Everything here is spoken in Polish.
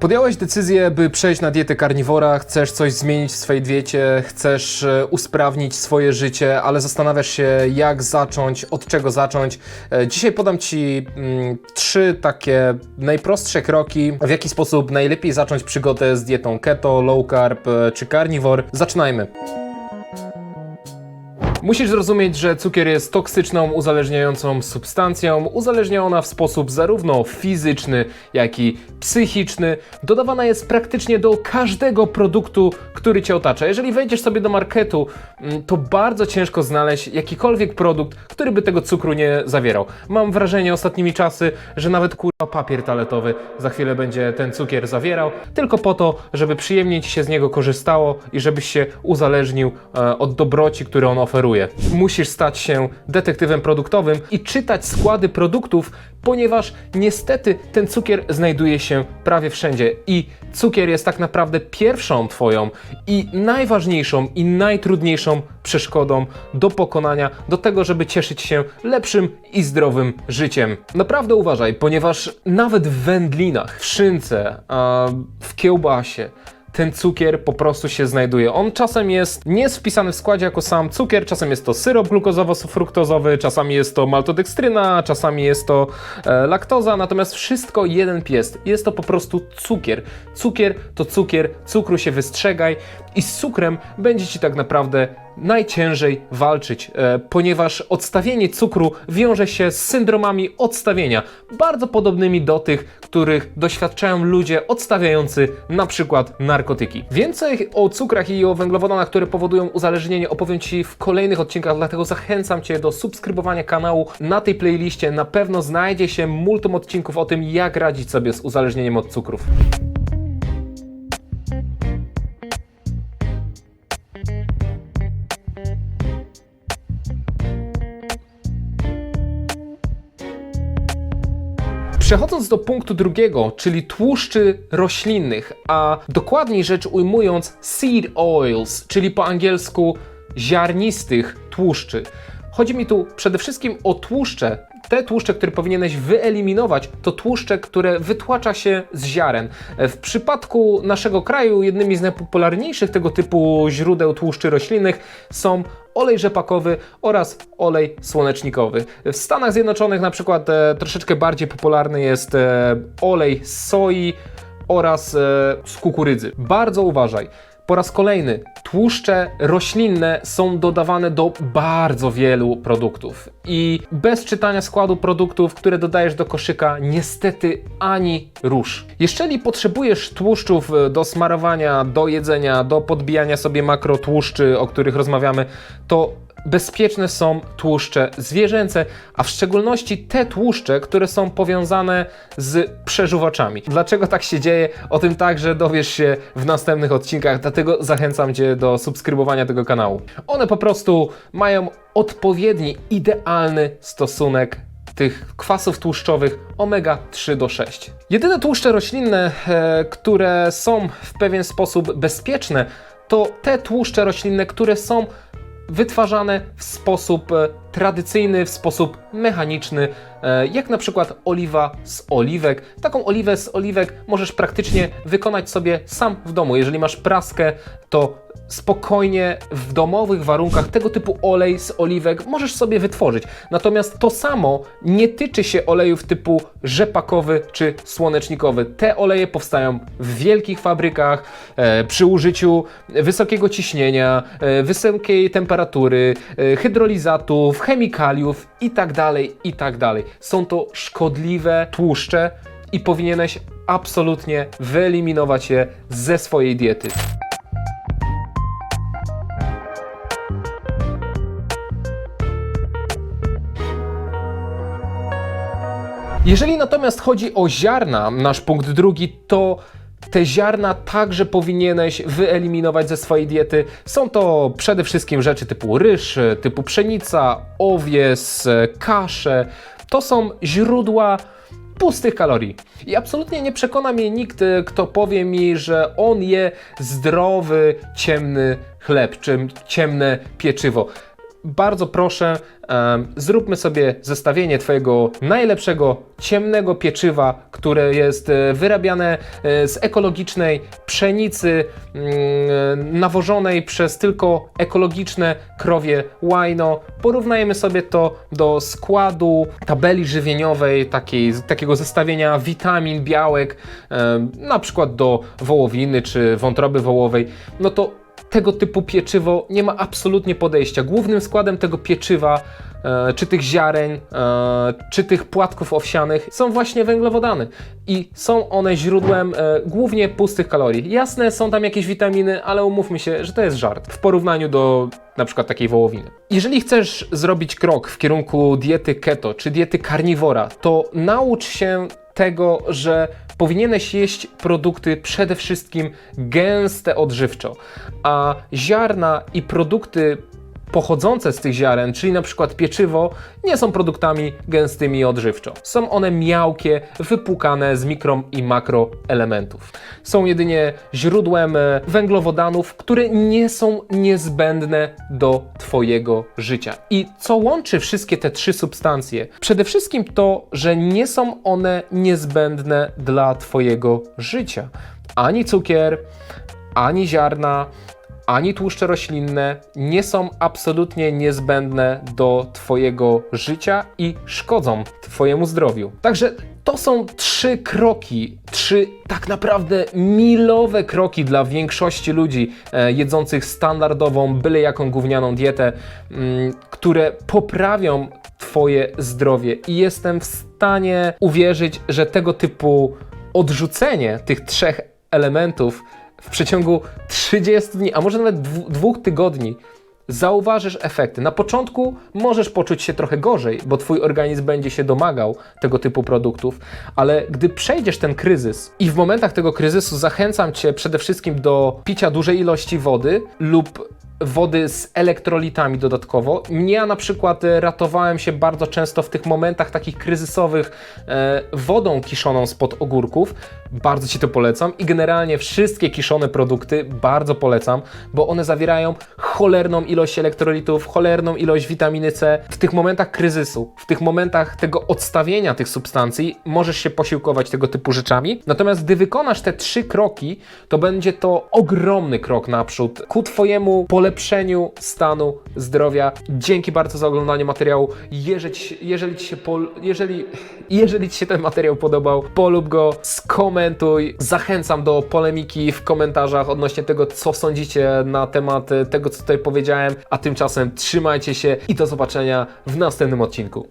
Podjąłeś decyzję, by przejść na dietę karniwora, chcesz coś zmienić w swojej diecie, chcesz e, usprawnić swoje życie, ale zastanawiasz się, jak zacząć, od czego zacząć. E, Dzisiaj podam Ci mm, trzy takie najprostsze kroki, w jaki sposób najlepiej zacząć przygodę z dietą keto, low carb e, czy carnivore. Zaczynajmy. Musisz zrozumieć, że cukier jest toksyczną, uzależniającą substancją. Uzależnia ona w sposób zarówno fizyczny, jak i psychiczny. Dodawana jest praktycznie do każdego produktu, który cię otacza. Jeżeli wejdziesz sobie do marketu, mm, to bardzo ciężko znaleźć jakikolwiek produkt, który by tego cukru nie zawierał. Mam wrażenie ostatnimi czasy, że nawet kurwa papier toaletowy za chwilę będzie ten cukier zawierał, tylko po to, żeby przyjemnie ci się z niego korzystało i żebyś się uzależnił e, od dobroci, które on oferuje. Musisz stać się detektywem produktowym i czytać składy produktów, ponieważ niestety ten cukier znajduje się prawie wszędzie i cukier jest tak naprawdę pierwszą twoją i najważniejszą i najtrudniejszą przeszkodą do pokonania, do tego, żeby cieszyć się lepszym i zdrowym życiem. Naprawdę uważaj, ponieważ nawet w wędlinach, w szynce, w kiełbasie, ten cukier po prostu się znajduje. On czasem jest nie jest wpisany w składzie jako sam cukier, czasem jest to syrop glukozowo-fruktozowy, czasami jest to maltodekstryna, czasami jest to e, laktoza, natomiast wszystko jeden pies. Jest to po prostu cukier. Cukier to cukier, cukru się wystrzegaj i z cukrem będzie Ci tak naprawdę najciężej walczyć, e, ponieważ odstawienie cukru wiąże się z syndromami odstawienia, bardzo podobnymi do tych, których doświadczają ludzie odstawiający na przykład narkotyki. Więcej o cukrach i o węglowodanach, które powodują uzależnienie opowiem Ci w kolejnych odcinkach, dlatego zachęcam Cię do subskrybowania kanału. Na tej playliście na pewno znajdzie się multum odcinków o tym, jak radzić sobie z uzależnieniem od cukrów. Przechodząc do punktu drugiego, czyli tłuszczy roślinnych, a dokładniej rzecz ujmując seed oils, czyli po angielsku ziarnistych tłuszczy. Chodzi mi tu przede wszystkim o tłuszcze. Te tłuszcze, które powinieneś wyeliminować, to tłuszcze, które wytłacza się z ziaren. W przypadku naszego kraju jednymi z najpopularniejszych tego typu źródeł tłuszczy roślinnych są olej rzepakowy oraz olej słonecznikowy. W Stanach Zjednoczonych na przykład e, troszeczkę bardziej popularny jest e, olej z soi oraz e, z kukurydzy. Bardzo uważaj. Po raz kolejny, tłuszcze roślinne są dodawane do bardzo wielu produktów i bez czytania składu produktów, które dodajesz do koszyka, niestety ani rusz. Jeżeli potrzebujesz tłuszczów e, do smarowania, do jedzenia, do podbijania sobie makrotłuszczy, o których rozmawiamy, to bezpieczne są tłuszcze zwierzęce, a w szczególności te tłuszcze, które są powiązane z przeżuwaczami. Dlaczego tak się dzieje? O tym także dowiesz się w następnych odcinkach, dlatego zachęcam Cię do subskrybowania tego kanału. One po prostu mają odpowiedni, idealny stosunek tych kwasów tłuszczowych omega 3 do 6. Jedyne tłuszcze roślinne, e, które są w pewien sposób bezpieczne, to te tłuszcze roślinne, które są wytwarzane w sposób e, tradycyjny, w sposób mechaniczny, e, jak na przykład oliwa z oliwek. Taką oliwę z oliwek możesz praktycznie wykonać sobie sam w domu. Jeżeli masz praskę, to spokojnie w domowych warunkach tego typu olej z oliwek możesz sobie wytworzyć. Natomiast to samo nie tyczy się olejów typu rzepakowy czy słonecznikowy. Te oleje powstają w wielkich fabrykach e, przy użyciu wysokiego ciśnienia, e, wysokiej temperatury, e, hydrolizatów, chemikaliów itd. itd. Są to szkodliwe tłuszcze i powinieneś absolutnie wyeliminować je ze swojej diety. Jeżeli natomiast chodzi o ziarna, nasz punkt drugi, to te ziarna także powinieneś wyeliminować ze swojej diety. Są to przede wszystkim rzeczy typu ryż, typu pszenica, owies, kasze. To są źródła pustych kalorii. I absolutnie nie przekona mnie nikt, kto powie mi, że on je zdrowy, ciemny chleb czy ciemne pieczywo. Bardzo proszę, zróbmy sobie zestawienie Twojego najlepszego ciemnego pieczywa, które jest e, wyrabiane e, z ekologicznej pszenicy, mm, nawożonej przez tylko ekologiczne krowie łajno. Porównajmy sobie to do składu tabeli żywieniowej, takiej, takiego zestawienia witamin, białek, na przykład do wołowiny czy wątroby wołowej. No to tego typu pieczywo nie ma absolutnie podejścia. Głównym składem tego pieczywa, e, czy tych ziaren, e, czy tych płatków owsianych są właśnie węglowodany. I są one źródłem e, głównie pustych kalorii. Jasne, są tam jakieś witaminy, ale umówmy się, że to jest żart w porównaniu do na przykład takiej wołowiny. Jeżeli chcesz zrobić krok w kierunku diety keto czy diety karniwora, to naucz się tego, że powinieneś jeść produkty przede wszystkim gęste odżywczo, a ziarna i produkty pochodzące z tych ziaren, czyli na przykład pieczywo, nie są produktami gęstymi odżywczo. Są one miałkie, wypłukane z mikro i makroelementów. Są jedynie źródłem e, węglowodanów, które nie są niezbędne do Twojego życia. I co łączy wszystkie te trzy substancje? Przede wszystkim to, że nie są one niezbędne dla Twojego życia. Ani cukier, ani ziarna, ani tłuszcze roślinne nie są absolutnie niezbędne do Twojego życia i szkodzą Twojemu zdrowiu. Także to są trzy kroki, trzy tak naprawdę milowe kroki dla większości ludzi e, jedzących standardową, byle jaką gównianą dietę, mm, które poprawią Twoje zdrowie. I jestem w stanie uwierzyć, że tego typu odrzucenie tych trzech elementów w przeciągu 30 dni, a może nawet dwóch tygodni, zauważysz efekty. Na początku możesz poczuć się trochę gorzej, bo twój organizm będzie się domagał tego typu produktów, ale gdy przejdziesz ten kryzys i w momentach tego kryzysu zachęcam cię przede wszystkim do picia dużej ilości wody lub wody z elektrolitami dodatkowo. Ja na przykład e, ratowałem się bardzo często w tych momentach takich kryzysowych e, wodą kiszoną spod ogórków. Bardzo Ci to polecam i generalnie wszystkie kiszone produkty bardzo polecam, bo one zawierają cholerną ilość elektrolitów, cholerną ilość witaminy C. W tych momentach kryzysu, w tych momentach tego odstawienia tych substancji możesz się posiłkować tego typu rzeczami. Natomiast gdy wykonasz te trzy kroki, to będzie to ogromny krok naprzód ku Twojemu polepszeniu stanu zdrowia. Dzięki bardzo za oglądanie materiału. Jeżeli, jeżeli, ci się pol, jeżeli, jeżeli Ci się ten materiał podobał, polub go, skomentuj. Zachęcam do polemiki w komentarzach odnośnie tego, co sądzicie na temat e, tego, co tutaj powiedziałem. A tymczasem trzymajcie się i do zobaczenia w następnym odcinku.